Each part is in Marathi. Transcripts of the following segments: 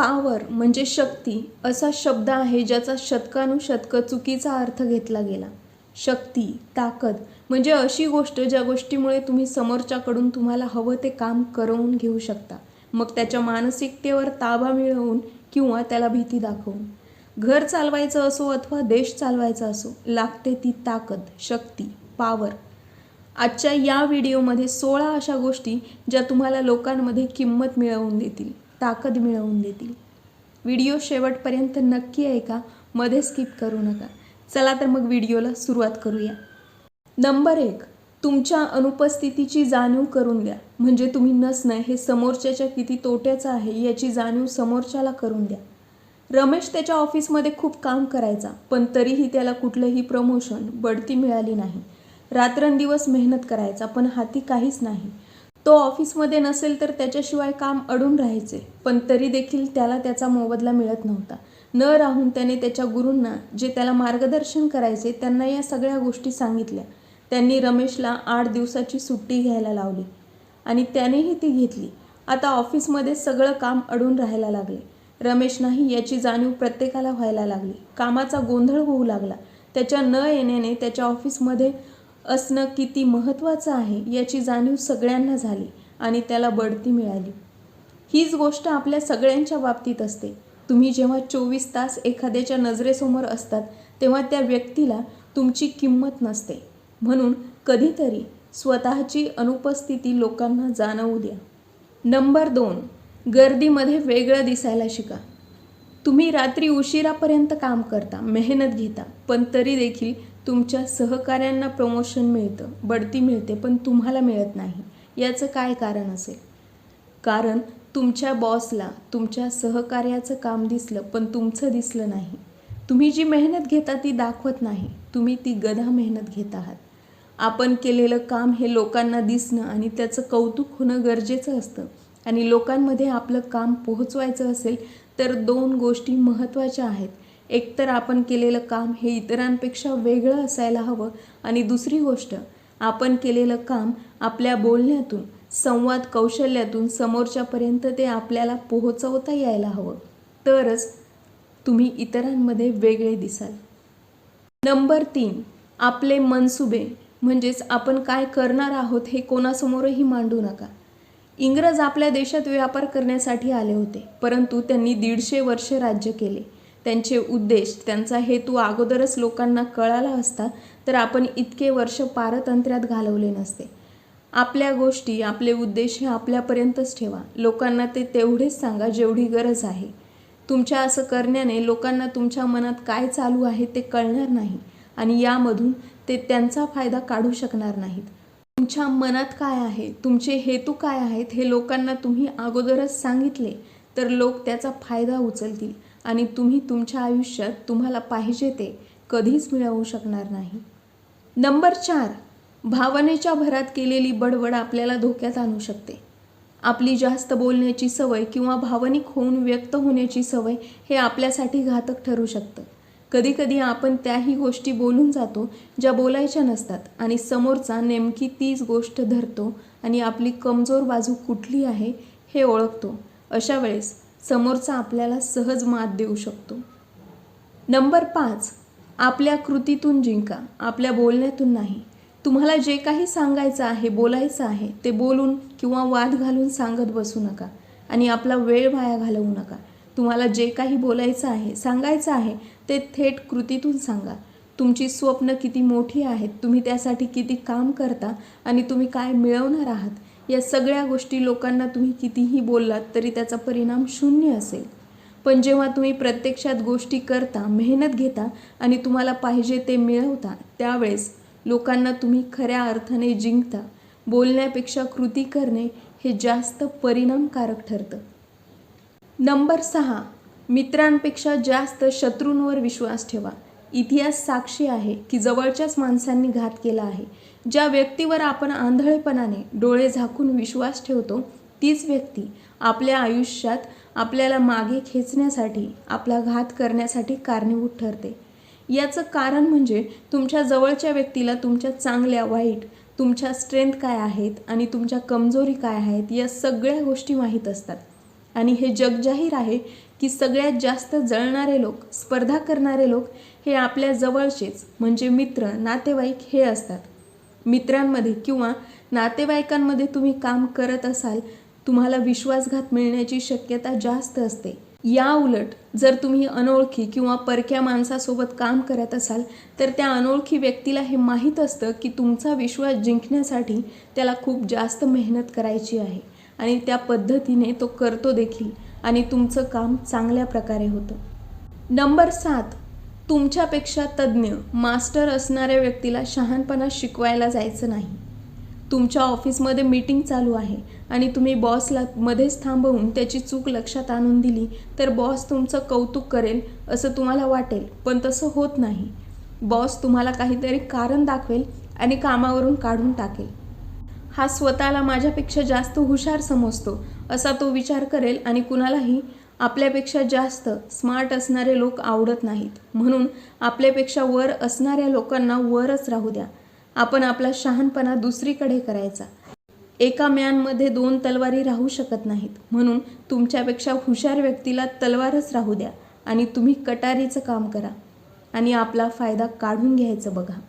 पावर म्हणजे शक्ती असा शब्द आहे ज्याचा शतकानुशतकं चुकीचा अर्थ घेतला गेला. शक्ती ताकद म्हणजे अशी गोष्ट ज्या गोष्टीमुळे तुम्ही समोरच्याकडून तुम्हाला हवं ते काम करवून घेऊ शकता. मग त्याच्या मानसिकतेवर ताबा मिळवून किंवा त्याला भीती दाखवून. घर चालवायचं असो अथवा देश चालवायचा असो लागते ती ताकद शक्ती पावर. आजच्या या व्हिडिओमध्ये सोळा अशा गोष्टी ज्या तुम्हाला लोकांमध्ये किंमत मिळवून देतील. ताकद मिळवून देतील. व्हिडिओ शेवटपर्यंत नक्की ऐका मध्ये स्किप करू नका. चला तर मग व्हिडिओला सुरुवात करूया. नंबर एक तुमच्या अनुपस्थितीची जाणीव करून द्या. म्हणजे तुम्ही नसणं हे समोरच्याच्या किती तोट्याचं आहे याची जाणीव समोरच्याला करून द्या. रमेश त्याच्या ऑफिसमध्ये खूप काम करायचा पण तरीही त्याला कुठलंही प्रमोशन बढती मिळाली नाही. रात्रंदिवस मेहनत करायचा पण हाती काहीच नाही. तो ऑफिसमध्ये नसेल तर त्याच्याशिवाय काम अडून राहायचे. पण तरी देखील त्याला त्याचा मोबदला मिळत नव्हता. न राहून त्याने त्याच्या गुरूंना जे त्याला मार्गदर्शन करायचे त्यांना या सगळ्या गोष्टी सांगितल्या. त्यांनी रमेशला आठ दिवसाची सुट्टी घ्यायला लावली आणि त्यानेही ती घेतली. आता ऑफिसमध्ये सगळं काम अडून राहायला लागले. रमेश नाही याची जाणीव प्रत्येकाला व्हायला लागली. कामाचा गोंधळ होऊ लागला. त्याच्या न येण्याने त्याच्या ऑफिसमध्ये असणं किती महत्त्वाचं आहे याची जाणीव सगळ्यांना झाली आणि त्याला बढती मिळाली. हीच गोष्ट आपल्या सगळ्यांच्या बाबतीत असते. तुम्ही जेव्हा चोवीस तास एखाद्याच्या नजरेसमोर असतात तेव्हा त्या व्यक्तीला तुमची किंमत नसते. म्हणून कधीतरी स्वतःची अनुपस्थिती लोकांना जाणवू द्या. नंबर दोन गर्दीमध्ये वेगळं दिसायला शिका. तुम्ही रात्री उशिरापर्यंत काम करता मेहनत घेता पण तरी देखील तुमच्या सहकाऱ्यांना प्रमोशन मिळतं बढती मिळते पण तुम्हाला मिळत नाही. याचं काय कारण असेल? कारण तुमच्या बॉसला तुमच्या सहकार्याचं काम दिसलं पण तुमचं दिसलं नाही. तुम्ही जी मेहनत घेता ती दाखवत नाही. तुम्ही ती गधा मेहनत घेत आहात. आपण केलेलं काम हे लोकांना दिसणं आणि त्याचं कौतुक होणं गरजेचं असतं. आणि लोकांमध्ये आपलं काम पोहोचवायचं असेल तर दोन गोष्टी महत्त्वाच्या आहेत. एकतर आपण केलेलं काम हे इतरांपेक्षा वेगळं असायला हवं. आणि दुसरी गोष्ट आपण केलेलं काम आपल्या बोलण्यातून संवाद कौशल्यातून समोरच्यापर्यंत ते आपल्याला पोहोचवता यायला हवं. तरच तुम्ही इतरांमध्ये वेगळे दिसाल. नंबर तीन आपले मनसुबे म्हणजेच आपण काय करणार आहोत हे कोणासमोरही मांडू नका. इंग्रज आपल्या देशात व्यापार करण्यासाठी आले होते परंतु त्यांनी दीडशे वर्ष राज्य केले. त्यांचे उद्देश त्यांचा हेतू अगोदरच लोकांना कळाला असता तर आपण इतके वर्ष पारतंत्र्यात घालवले नसते. आपल्या गोष्टी आपले उद्देश हे आपल्यापर्यंतच ठेवा. लोकांना ते तेवढेच सांगा जेवढी गरज आहे. तुमच्या असं करण्याने लोकांना तुमच्या मनात काय चालू आहे ते कळणार नाही आणि यामधून ते त्यांचा फायदा काढू शकणार नाहीत. तुमच्या मनात काय आहे? तुमचे हेतू काय आहेत? हे लोकांना तुम्ही अगोदरच सांगितले तर लोक त्याचा फायदा उचलतील. आणि तुम्ही तुमच्या आयुष्यात तुम्हाला पाहिजे ते कधीच मिळवू शकणार नाही. नंबर चार भावनेच्या भरात केलेली बडबड आपल्याला धोक्यात आणू शकते. आपली जास्त बोलण्याची सवय किंवा भावनिक होऊन व्यक्त होण्याची सवय हे आपल्यासाठी घातक ठरू शकतं. कधीकधी आपण त्याही गोष्टी बोलून जातो ज्या बोलायच्या नसतात आणि समोरचा नेमकी तीच गोष्ट धरतो आणि आपली कमजोर बाजू कुठली आहे हे ओळखतो. अशा वेळेस समोरचा आपल्याला सहज मात देऊ शकतो. नंबर पाच आपल्या कृतीतून जिंका आपल्या बोलण्यातून नाही. तुम्हाला जे काही सांगायचं आहे बोलायचं आहे ते बोलून किंवा वाद घालून सांगत बसू नका आणि आपला वेळ वाया घालवू नका. तुम्हाला जे काही बोलायचं आहे सांगायचं आहे ते थेट कृतीतून सांगा. तुमची स्वप्न किती मोठी आहेत तुम्ही त्यासाठी किती काम करता आणि तुम्ही काय मिळवणार आहात या सगळ्या गोष्टी लोकांना तुम्ही कितीही बोललात तरी त्याचा परिणाम शून्य असेल. पण जेव्हा तुम्ही प्रत्यक्षात गोष्टी करता मेहनत घेता आणि तुम्हाला पाहिजे ते मिळवता त्यावेळेस लोकांना तुम्ही खऱ्या अर्थाने जिंकता. बोलण्यापेक्षा कृती करणे हे जास्त परिणामकारक ठरतं. नंबर सहा मित्रांपेक्षा जास्त शत्रूंवर विश्वास ठेवा. इतिहास साक्षी आहे की जवळच्याच माणसांनी घात केला आहे. ज्या व्यक्तीवर आपण आंधळेपणाने डोळे झाकून विश्वास ठेवतो तीच व्यक्ती आपल्या आयुष्यात आपल्याला मागे खेचण्यासाठी आपला घात करण्यासाठी कारणीभूत ठरते. याचं कारण म्हणजे तुमच्या जवळच्या व्यक्तीला तुमच्या चांगल्या वाईट तुमच्या स्ट्रेंथ काय आहेत आणि तुमच्या कमजोरी काय आहेत या सगळ्या गोष्टी माहीत असतात. आणि हे जगजाहीर आहे की सगळ्यात जास्त जळणारे लोक स्पर्धा करणारे लोक हे आपल्या जवळचेच म्हणजे मित्र नातेवाईक हे असतात. मित्रांमध्ये किंवा नातेवाईकांमध्ये तुम्ही काम करत असाल तुम्हाला विश्वासघात मिळण्याची शक्यता जास्त असते. या उलट जर तुम्ही अनोळखी किंवा परक्या माणसासोबत काम करत असाल तर त्या अनोळखी व्यक्तीला हे माहीत असतं की तुमचा विश्वास जिंकण्यासाठी त्याला खूप जास्त मेहनत करायची आहे आणि त्या पद्धतीने तो करतो देखील. आणि तुमचं काम चांगल्या प्रकारे होतं. नंबर सात तुमच्यापेक्षा तज्ज्ञ मास्टर असणाऱ्या व्यक्तीला शहाणपणा शिकवायला जायचं नाही. तुमच्या ऑफिसमध्ये मीटिंग चालू आहे आणि तुम्ही बॉसला मध्येच थांबवून त्याची चूक लक्षात आणून दिली तर बॉस तुमचं कौतुक करेल असं तुम्हाला वाटेल पण तसं होत नाही. बॉस तुम्हाला काहीतरी कारण दाखवेल आणि कामावरून काढून टाकेल. हा स्वतःला माझ्यापेक्षा जास्त हुशार समजतो असा तो विचार करेल आणि कुणालाही आपल्यापेक्षा जास्त स्मार्ट असणारे लोक आवडत नाहीत. म्हणून आपल्यापेक्षा वर असणाऱ्या लोकांना वरच राहू द्या. आपण आपला शहाणपणा दुसरीकडे करायचा. एका म्यानमध्ये दोन तलवारी राहू शकत नाहीत. म्हणून तुमच्यापेक्षा हुशार व्यक्तीला तलवारच राहू द्या आणि तुम्ही कटारीचं काम करा आणि आपला फायदा काढून घ्यायचं बघा.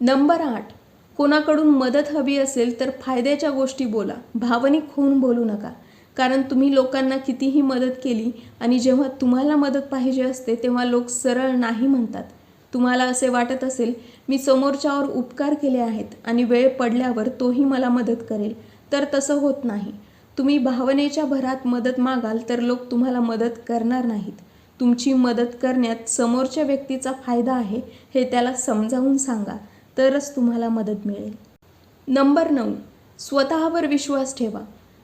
नंबर आठ. कोणाकडून मदत हवी असेल तर फायद्याच्या गोष्टी बोला. भावनिक होऊन बोलू नका. कारण तुम्ही लोकांना कितीही मदत केली आणि जेव्हा तुम्हाला मदत पाहिजे असते तेव्हा लोक सरळ नाही म्हणतात. तुम्हाला असे वाटत असेल मी समोरच्यावर उपकार केले आहेत आणि वेळ पडल्यावर तोही मला मदत करेल. तर तसं होत नाही. तुम्ही भावनेच्या भरात मदत मागाल तर लोक तुम्हाला मदत करणार नाहीत. तुमची मदत करण्यात समोरच्या व्यक्तीचा फायदा आहे हे त्याला समजावून सांगा. तरच तुम्हाला मदत मिळेल. नंबर नऊ. स्वतःवर विश्वास ठेवा.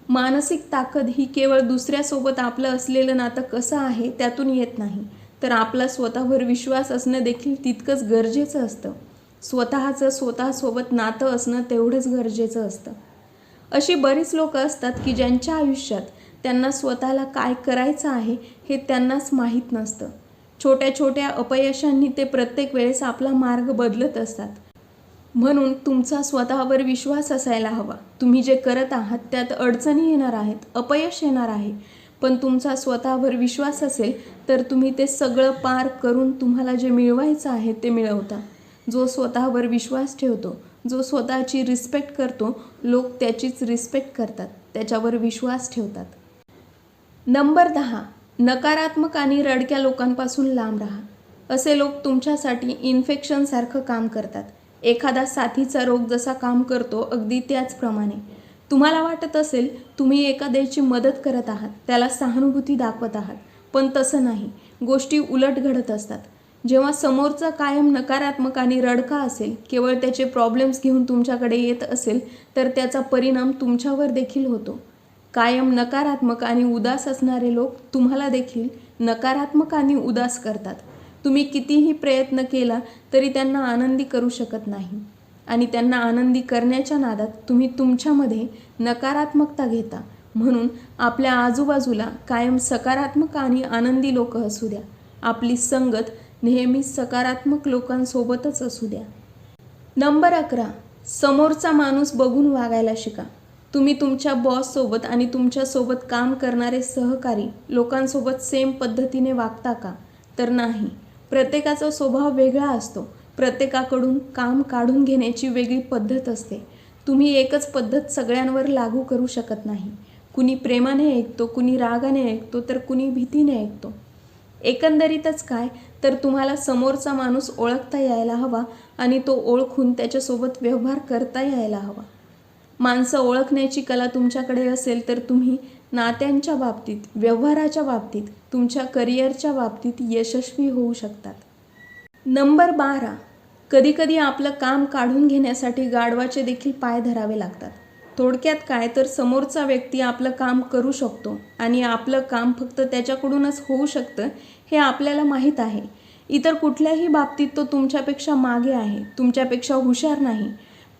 मानसिक ताकद ही केवळ दुसऱ्यासोबत आपलं असलेलं नातं कसं आहे त्यातून येत नाही. तर आपला स्वतःवर विश्वास असणं देखील तितकंच गरजेचं असतं. स्वतःचं स्वतःसोबत नातं असणं तेवढंच गरजेचं असतं. अशी बरीच लोक असतात की ज्यांच्या आयुष्यात त्यांना स्वतःला काय करायचं आहे हे त्यांनाच माहीत नसतं. छोट्या छोट्या अपयशांनी ते प्रत्येक वेळेस आपला मार्ग बदलत असतात. म्हणून तुमचा स्वतःवर विश्वास असायला हवा. तुम्ही जे करत आहात त्यात अडचणी येणार आहेत अपयश येणार आहे. पण तुमचा स्वतःवर विश्वास असेल तर तुम्ही ते सगळं पार करून तुम्हाला जे मिळवायचं आहे ते मिळवता. जो स्वतःवर विश्वास ठेवतो जो स्वतःची रिस्पेक्ट करतो लोक त्याचीच रिस्पेक्ट करतात त्याच्यावर विश्वास ठेवतात. नंबर दहा नकारात्मक आणि रडक्या लोकांपासून लांब राहा. असे लोक तुमच्यासाठी इन्फेक्शनसारखं काम करतात. एखादा साथीचा रोग जसा काम करतो अगदी त्याचप्रमाणे. तुम्हाला वाटत असेल तुम्ही एखाद्याची मदत करत आहात त्याला सहानुभूती दाखवत आहात पण तसं नाही. गोष्टी उलट घडत असतात. जेव्हा समोरचा कायम नकारात्मक आणि रडका असेल केवळ त्याचे प्रॉब्लेम्स घेऊन तुमच्याकडे येत असेल तर त्याचा परिणाम तुमच्यावर देखील होतो. कायम नकारात्मक आणि उदास असणारे लोक तुम्हाला देखील नकारात्मक आणि उदास करतात. तुम्ही कितीही प्रयत्न केला तरी त्यांना आनंदी करू शकत नाही. आणि त्यांना आनंदी करण्याच्या नादात तुम्ही तुमच्यामध्ये नकारात्मकता घेता. म्हणून आपल्या आजूबाजूला कायम सकारात्मक आणि आनंदी लोक असू द्या. आपली संगत नेहमी सकारात्मक लोकांसोबतच असू द्या. नंबर अकरा. समोरचा माणूस बघून वागायला शिका. तुम्ही तुमच्या बॉससोबत आणि तुमच्यासोबत काम करणारे सहकारी लोकांसोबत सेम पद्धतीने वागता का? तर नाही. प्रत्येकाचा स्वभाव वेगळा असतो. प्रत्येकाकडून काम काढून घेण्याची वेगळी पद्धत असते. तुम्ही एकच पद्धत सगळ्यांवर लागू करू शकत नाही. कुणी प्रेमाने ऐकतो कुणी रागाने ऐकतो तर कुणी भीतीने ऐकतो. एकंदरीतच काय? तर तुम्हाला समोरचा माणूस ओळखता यायला हवा आणि तो ओळखून त्याच्यासोबत व्यवहार करता यायला हवा. माणसं ओळखण्याची कला तुमच्याकडे असेल तर तुम्ही नात्यांच्या बाबतीत व्यवहाराच्या बाबतीत तुमच्या करिअरच्या बाबतीत यशस्वी होऊ शकतात. नंबर बारा. कधीकधी आपलं काम काढून घेण्यासाठी गाढवाचे देखील पाय धरावे लागतात. थोडक्यात काय तर समोरचा व्यक्ती आपलं काम करू शकतो आणि आपलं काम फक्त त्याच्याकडूनच होऊ शकतं हे आपल्याला माहीत आहे. इतर कुठल्याही बाबतीत तो तुमच्यापेक्षा मागे आहे तुमच्यापेक्षा हुशार नाही.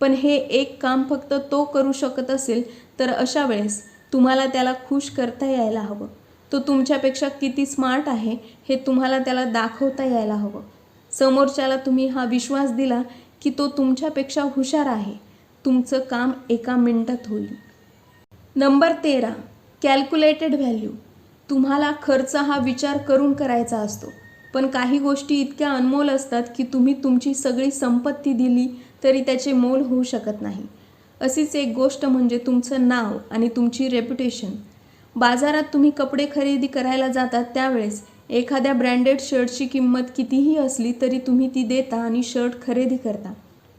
पण हे एक काम फक्त तो करू शकत असेल तर अशा वेळेस तुम्हाला त्याला खुश करता यायला हवं. तो तुमच्यापेक्षा किती स्मार्ट आहे हे तुम्हाला त्याला दाखवता यायला हवं. समोरच्याला तुम्ही हा विश्वास दिला की तो तुमच्यापेक्षा हुशार आहे. तुमचं काम एका मिनिटात होईल. नंबर तेरा कॅल्क्युलेटेड व्हॅल्यू तुम्हाला खर्च हा विचार करून करायचा असतो. पण काही गोष्टी इतक्या अनमोल असतात की तुम्ही तुमची सगळी संपत्ती दिली तरी त्याचे मोल होऊ शकत नाही. अशीच एक गोष्ट म्हणजे तुमचं नाव आणि तुमची रेप्युटेशन बाजारात तुम्ही कपडे खरेदी करायला जातात त्यावेळेस एखाद्या ब्रँडेड शर्टची किंमत कितीही असली तरी तुम्ही ती देता आणि शर्ट खरेदी करता.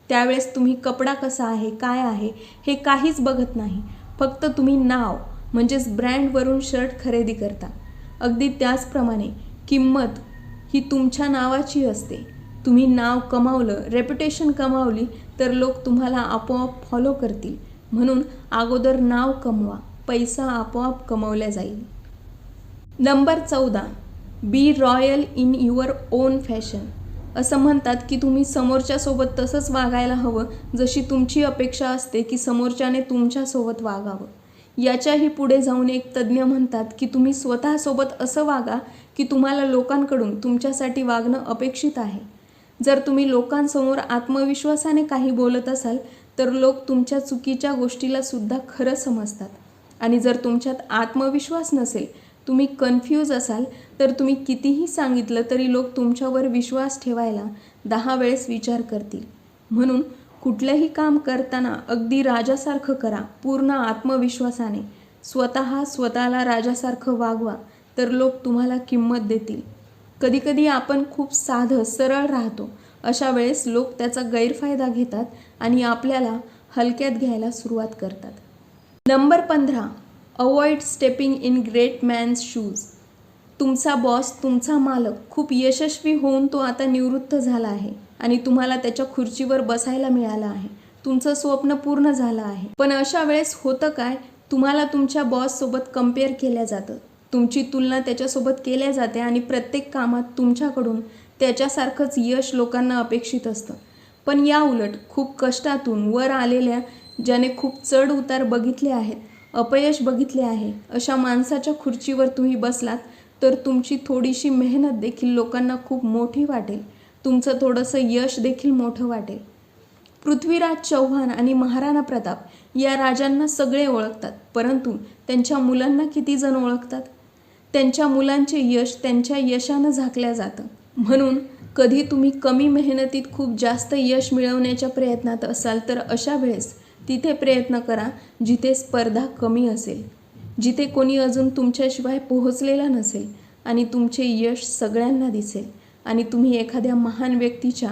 त्यावेळेस तुम्ही कपडा कसा आहे काय आहे हे काहीच बघत नाही. फक्त तुम्ही नाव म्हणजेच ब्रँडवरून शर्ट खरेदी करता. अगदी त्याचप्रमाणे किंमत ही तुमच्या नावाची असते. तुम्ही नाव कमावलं रेप्युटेशन कमावली तर लोक तुम्हाला आपोआप फॉलो करतील. म्हणून अगोदर नाव कमवा पैसा आपोआप कमवल्या जाईल. नंबर चौदा be royal in your own fashion असं म्हणतात की तुम्ही समोरच्यासोबत तसंच वागायला हवं जशी तुमची अपेक्षा असते की समोरच्याने तुमच्यासोबत वागावं. याच्याही पुढे जाऊन एक तज्ज्ञ म्हणतात की तुम्ही स्वतःसोबत असं वागा की तुम्हाला लोकांकडून तुमच्यासाठी वागणं अपेक्षित आहे. जर तुम्ही लोकांसमोर आत्मविश्वासाने काही बोलत असाल तर लोक तुमच्या चुकीच्या गोष्टीला सुद्धा खरं समजतात. आणि जर तुमच्यात आत्मविश्वास नसेल तुम्ही कन्फ्यूज असाल तर तुम्ही कितीही सांगितलं तरी लोक तुमच्यावर विश्वास ठेवायला दहा वेळेस विचार करतील. म्हणून कुठलंही काम करताना अगदी राजासारखं करा पूर्ण आत्मविश्वासाने. स्वतः स्वतःला राजासारखं वागवा तर लोक तुम्हाला किंमत देतील. कधीकधी आपण खूप साधं सरळ राहतो. अशा वेळेस लोक त्याचा गैरफायदा घेतात आणि आपल्याला हलक्यात घ्यायला सुरुवात करतात. नंबर पंधरा avoid stepping in great man's shoes तुमचा बॉस तुमचा मालक खूप यशस्वी होऊन तो आता निवृत्त झाला आहे आणि तुम्हाला त्याच्या खुर्चीवर बसायला मिळालं आहे. तुमचं स्वप्न पूर्ण झालं आहे. पण अशा वेळेस होतं काय? तुम्हाला तुमच्या बॉससोबत कंपेअर केल्या जातं. तुमची तुलना त्याच्यासोबत केल्या जाते आणि प्रत्येक कामात तुमच्याकडून त्याच्यासारखंच यश लोकांना अपेक्षित असतं. पण या उलट खूप कष्टातून वर आलेल्या ज्याने खूप चढ उतार बघितले आहेत अपयश बघितले आहे अशा माणसाच्या खुर्चीवर तुम्ही बसलात तर तुमची थोडीशी मेहनत देखील लोकांना खूप मोठी वाटेल. तुमचं थोडंसं यश देखील मोठं वाटेल. पृथ्वीराज चव्हाण आणि महाराणा प्रताप या राजांना सगळे ओळखतात परंतु त्यांच्या मुलांना किती जण ओळखतात? त्यांच्या मुलांचे यश त्यांच्या यशानं झाकल्या जातं. म्हणून कधी तुम्ही कमी मेहनतीत खूप जास्त यश मिळवण्याच्या प्रयत्नात असाल तर अशा वेळेस तिथे प्रयत्न करा जिथे स्पर्धा कमी असेल. जिथे कोणी अजून तुमच्याशिवाय पोहोचलेला नसेल आणि तुमचे यश सगळ्यांना दिसेल आणि तुम्ही एखाद्या महान व्यक्तीच्या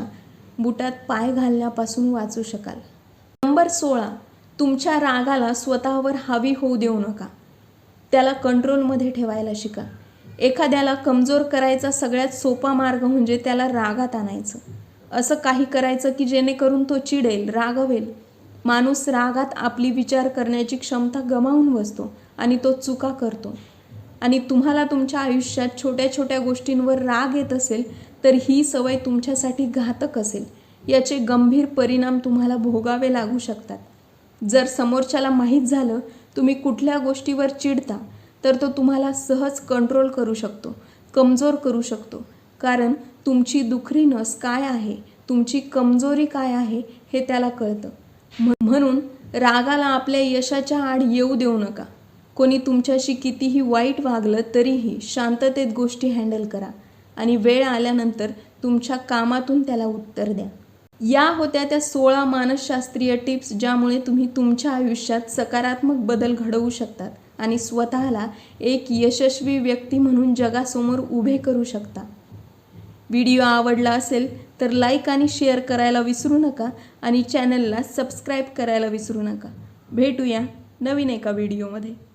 बुटात पाय घालण्यापासून वाचू शकाल. नंबर सोळा. तुमच्या रागाला स्वतःवर हावी होऊ देऊ नका. त्याला कंट्रोलमध्ये ठेवायला शिका. एखाद्याला कमजोर करायचा सगळ्यात सोपा मार्ग म्हणजे त्याला रागात आणायचं. असं काही करायचं की जेणेकरून तो चिडेल रागवेल. माणूस रागात आपली विचार करण्याची क्षमता गमावून बसतो आणि तो चुका करतो. आणि तुम्हाला तुमच्या आयुष्यात छोट्या छोट्या गोष्टींवर राग येत असेल तर ही सवय तुमच्यासाठी घातक असेल. याचे गंभीर परिणाम तुम्हाला भोगावे लागू शकतात. जर समोरच्याला माहीत झालं तुम्ही कुठल्या गोष्टीवर चिडता तर तो तुम्हाला सहज कंट्रोल करू शकतो कमजोर करू शकतो. कारण तुमची दुखरी नस काय आहे तुमची कमजोरी काय आहे हे त्याला कळतं. म्हणून रागाला आपल्या यशाच्या आड येऊ देऊ नका. कोणी तुमच्याशी कितीही वाईट वागलं तरीही शांततेत गोष्टी हँडल करा. आणि वेळ आल्यानंतर तुमच्या कामातून त्याला उत्तर द्या. या होत्या त्या सोळा मानसशास्त्रीय टिप्स ज्यामुळे तुम्ही तुमच्या आयुष्यात सकारात्मक बदल घडवू शकतात आणि स्वतःला एक यशस्वी व्यक्ती म्हणून जगासमोर उभे करू शकता. व्हिडिओ आवडला असेल तर लाईक आणि शेअर करायला विसरू नका आणि चॅनलला सबस्क्राईब करायला विसरू नका. भेटूया नवीन एका व्हिडिओमध्ये.